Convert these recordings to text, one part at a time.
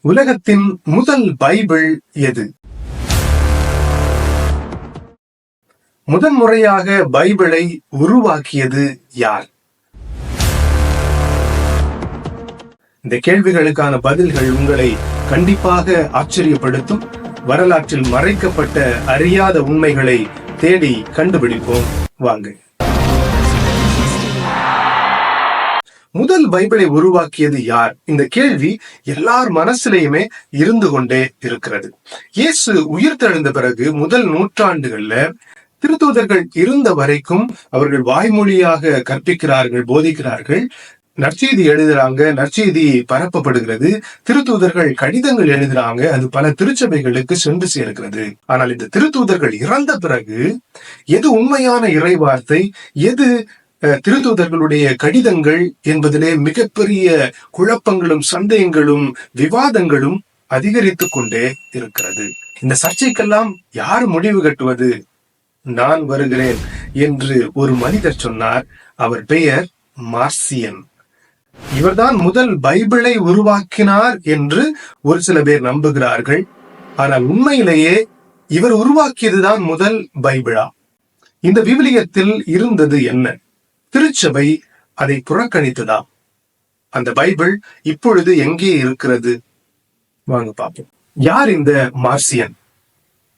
உலகத்தின் முதல் பைபிள் எது? முதன்முறையாக பைபிளை உருவாக்கியது யார்? இந்த கேள்விகளுக்கான பதில்கள் உங்களை கண்டிப்பாக ஆச்சரியப்படுத்தும். வரலாற்றில் மறைக்கப்பட்ட அறியாத உண்மைகளை தேடி கண்டுபிடிப்போம். வாங்க. முதல் பைபிளை உருவாக்கியது யார்? இந்த கேள்வி எல்லார் மனசுலயுமே இருந்து கொண்டே இருக்கிறது. இயேசு உயிர் தெழுந்த பிறகு முதல் நூற்றாண்டுகள்ல திருத்தூதர்கள் இருந்த வரைக்கும் அவர்கள் வாய்மொழியாக கற்பிக்கிறார்கள் போதிக்கிறார்கள். நற்செய்தி எழுதுறாங்க நற்செய்தி பரப்பப்படுகிறது. திருத்தூதர்கள் கடிதங்கள் எழுதுறாங்க அது பல திருச்சபைகளுக்கு சென்று சேர்க்கிறது. ஆனால் இந்த திருத்தூதர்கள் இறந்த பிறகு எது உண்மையான இறைவார்த்தை? எது திருத்தூதர்களுடைய கடிதங்கள் என்பதிலே மிகப்பெரிய குழப்பங்களும் சந்தேகங்களும் விவாதங்களும் அதிகரித்துக் கொண்டே இருக்கிறது. இந்த சர்ச்சைக்கெல்லாம் யார் முடிவு கட்டுவது? நான் வருகிறேன் என்று ஒரு மனிதர் சொன்னார். அவர் பெயர் மார்சியன். இவர்தான் முதல் பைபிளை உருவாக்கினார் என்று ஒரு சில பேர் நம்புகிறார்கள். ஆனால் உண்மையிலேயே இவர் உருவாக்கியதுதான் முதல் பைபிளா? இந்த விவிலியத்தில் இருந்தது என்ன? திருச்சபை அதை புறக்கணித்ததா அந்த பைபிள் இப்பொழுது எங்கே இருக்கிறது? வாங்க பார்ப்போம். யார் இந்த மார்சியன்?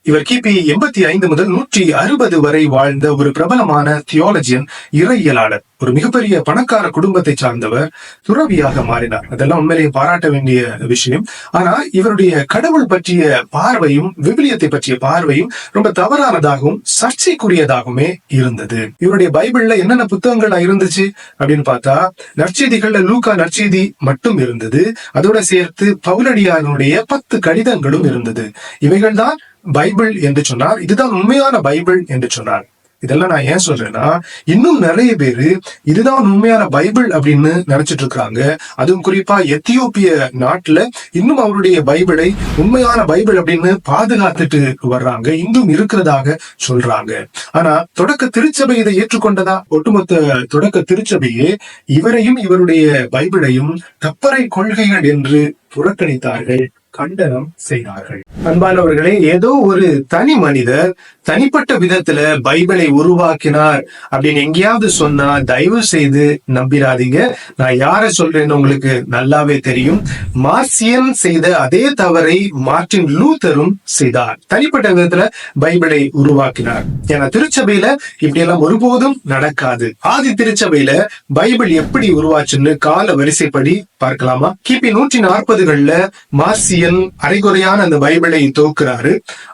இவர் கிபி எண்பத்தி ஐந்து முதல் நூற்றி அறுபது வரை வாழ்ந்த ஒரு பிரபலமான தியாலஜியன் இறையியலாளர். ஒரு மிகப்பெரிய பணக்கார குடும்பத்தை சார்ந்தவர் துறவியாக மாறினார். அதெல்லாம் உண்மையிலேயே பாராட்ட வேண்டிய விஷயம். ஆனா இவருடைய கடவுள் பற்றிய பார்வையும் விவிலியத்தை பற்றிய பார்வையும் ரொம்ப தவறானதாகவும் சர்ச்சைக்குரியதாகவுமே இருந்தது. இவருடைய பைபிள்ல என்னென்ன புத்தகங்கள் இருந்துச்சு அப்படின்னு பார்த்தா நற்செய்திகள்ல லூகா நற்செய்தி மட்டும் இருந்தது. அதோட சேர்த்து பவுலடியாரனுடைய பத்து கடிதங்களும் இருந்தது. இவைகள்தான் பைபிள் என்று சொன்னார் இதுதான் உண்மையான பைபிள் என்று சொன்னார் இதெல்லாம் நான் ஏன் சொல்றேன்னா இன்னும் நிறைய பேரு இதுதான் உண்மையான பைபிள் அப்படின்னு நினைச்சிட்டு இருக்காங்க. அதுவும் குறிப்பா எத்தியோப்பிய நாட்டுல இன்னும் அவருடைய பைபிளை உண்மையான பைபிள் அப்படின்னு பாதுகாத்துட்டு வர்றாங்க. இன்னும் இருக்கிறதாக சொல்றாங்க. ஆனா தொடக்க திருச்சபை இதை ஏற்றுக்கொண்டதா? ஒட்டுமொத்த தொடக்க திருச்சபையே இவரையும் இவருடைய பைபிளையும் தப்பறை கொள்கைகள் என்று புறக்கணித்தார்கள். கண்டனம் செய்தார்கள். அன்பானவர்களே ஏதோ ஒரு தனி மனிதர் தனிப்பட்ட விதத்துல பைபிளை உருவாக்கினார் அப்படின்னு எங்கேயாவது சொன்னா தயவு செய்து நம்பிராதீங்க. நான் யார சொல்றேன்னு உங்களுக்கு நல்லாவே தெரியும். மார்சியன் செய்த அதே தவறை மார்டின் லூத்தரும் செய்தார். தனிப்பட்ட விதத்துல பைபிளை உருவாக்கினார். ஏன்னா திருச்சபையில இப்படி எல்லாம் ஒருபோதும் நடக்காது. ஆதி திருச்சபையில பைபிள் எப்படி உருவாச்சுன்னு கால வரிசைப்படி பார்க்கலாமா? கிபி நூற்றி நாற்பதுகள்ல மார்சியன் அரைகுறையான அந்த பைபிளை தொகுக்கிறாரு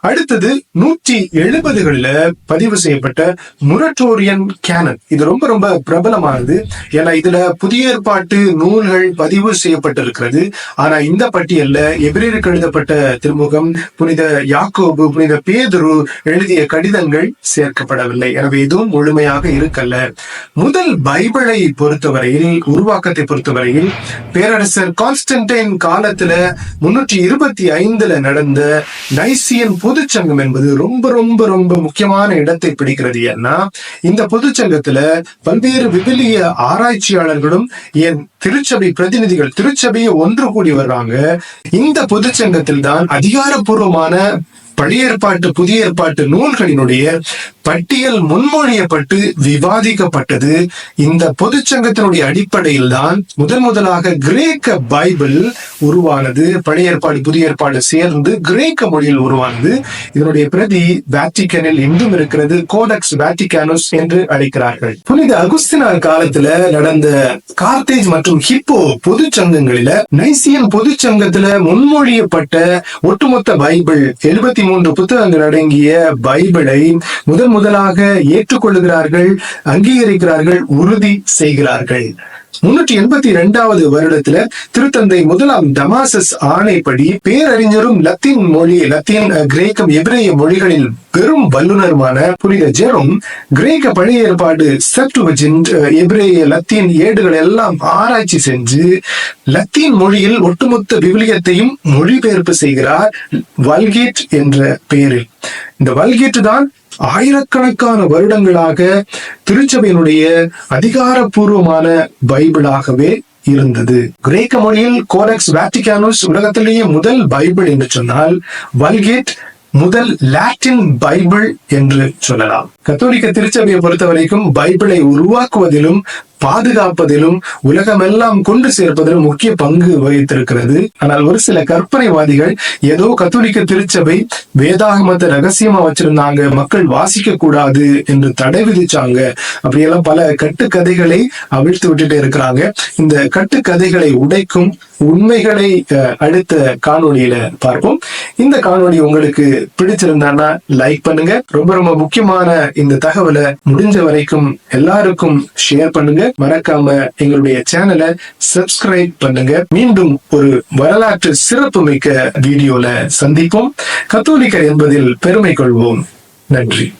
அடுத்தது நூற்றி எழுபதுகள்ல பதிவு செய்யப்பட்ட முரட்டோரியன் கேனன். இது ரொம்ப ரொம்ப பிரபலமானது. ஏன்னா இதுல புதிய ஏற்பாட்டு நூல்கள் பதிவு செய்யப்பட்டிருக்கிறது. ஆனா இந்த பட்டியல்ல எபிரேருக்கு எழுதப்பட்ட திருமுகம் புனித யாக்கோபு புனித பேதுரு எழுதிய கடிதங்கள் சேர்க்கப்படவில்லை. எனவே இதுவும் முழுமையாக இருக்கல்ல. முதல் பைபிளை பொறுத்தவரையில் உருவாக்கத்தை பொறுத்தவரையில் பேரரசர் கான்ஸ்டன்டைன் காலத்துல முன்னூற்றி இருபத்தி ஐந்துல நடந்த நைசியன் பொதுச்சங்கம் என்பது ரொம்ப ரொம்ப ரொம்ப முக்கியமான இடத்தை பிடிக்கிறது. ஏன்னா இந்த பொதுச்சங்கத்துல பல்வேறு விவிலிய ஆராய்ச்சியாளர்களும் என் திருச்சபை பிரதிநிதிகள் திருச்சபையை ஒன்று கூடி வர்றாங்க. இந்த பொதுச்சங்கத்தில் தான் அதிகாரப்பூர்வமான பழைய ஏற்பாட்டு புதிய ஏற்பாட்டு நூல்களினுடைய பட்டியல் முன்மொழியப்பட்டு விவாதிக்கப்பட்டது. இந்த பொதுச்சங்கத்தினுடைய அடிப்படையில் தான் முதன் முதலாக கிரேக்க பைபிள் உருவானது. பழைய ஏற்பாடு புதிய ஏற்பாடு சேர்ந்து கிரேக்க மொழியில் உருவானது. இதனுடைய பிரதி வேட்டிக்கனில் இன்றும் இருக்கிறது. கோடக்ஸ் வேட்டிகானோஸ் என்று அழைக்கிறார்கள். புனித அகுஸ்தினார் காலத்துல நடந்த கார்த்தேஜ் மற்றும் ஹிப்போ பொதுச்சங்கங்களில நைசியன் பொதுச்சங்கத்துல முன்மொழியப்பட்ட ஒட்டுமொத்த பைபிள் எழுபத்தி மூன்று புத்தகங்கள் அடங்கிய பைபிளை முதன் முதலாக ஏற்றுக்கொள்ளுகிறார்கள் அங்கீகரிக்கிறார்கள் உறுதி செய்கிறார்கள். முன்னூற்றி எண்பத்தி இரண்டாவது வருடத்துல திருத்தந்தை முதலாம் டமாசஸ் ஆணைப்படி பேரறிஞரும் லத்தீன் மொழி லத்தீன் கிரேக்கம் எபிரேய மொழிகளில் பெரும் வல்லுனருமான புனித ஜெரும் கிரேக்க பழைய ஏற்பாடு செப்டுவஜின் எபிரேய லத்தீன் ஏடுகள் எல்லாம் ஆராய்ச்சி செஞ்சு லத்தீன் மொழியில் ஒட்டுமொத்த விவிலியத்தையும் மொழிபெயர்ப்பு செய்கிறார் வல்கேட் என்ற பெயரில். இந்த வல்கேட்டு தான் ஆயிரக்கணக்கான வருடங்களாக திருச்சபையினுடைய அதிகாரப்பூர்வமான பைபிளாகவே இருந்தது. கிரேக்க மொழியில் கோலெக்ஸ் வேட்டிகானோஸ் உலகத்திலேயே முதல் பைபிள் என்று சொன்னால் வல்கேட் முதல் லாட்டின் பைபிள் என்று சொல்லலாம். கத்தோலிக்க திருச்சபையை பொறுத்த வரைக்கும் பைபிளை உருவாக்குவதிலும் பாதுகாப்பதிலும் உலகமெல்லாம் கொண்டு சேர்ப்பதிலும் முக்கிய பங்கு வகித்திருக்கிறது. ஆனால் ஒரு சில கற்பனைவாதிகள் ஏதோ கத்தோலிக்க திருச்சபை வேதாகமத்தை ரகசியமா வச்சிருந்தாங்க. மக்கள் வாசிக்க கூடாது என்று தடை விதிச்சாங்க. அப்படியெல்லாம் பல கட்டுக்கதைகளை அவிழ்த்து விட்டுட்டு இருக்கிறாங்க. இந்த கட்டுக்கதைகளை உடைக்கும் உண்மைகளை அஹ், அடுத்த காணொளியில பார்ப்போம். இந்த காணொளி உங்களுக்கு பிடிச்சிருந்தான்னா லைக் பண்ணுங்க. ரொம்ப ரொம்ப முக்கியமான இந்த தகவலை முடிஞ்ச வரைக்கும் எல்லாருக்கும் ஷேர் பண்ணுங்க. மறக்காம எங்களுடைய சேனலை சப்ஸ்கிரைப் பண்ணுங்க. மீண்டும் ஒரு வரலாற்று சிறப்பு மிக்க வீடியோல சந்திப்போம். கத்தோலிக்கர் என்பதில் பெருமை கொள்வோம். நன்றி.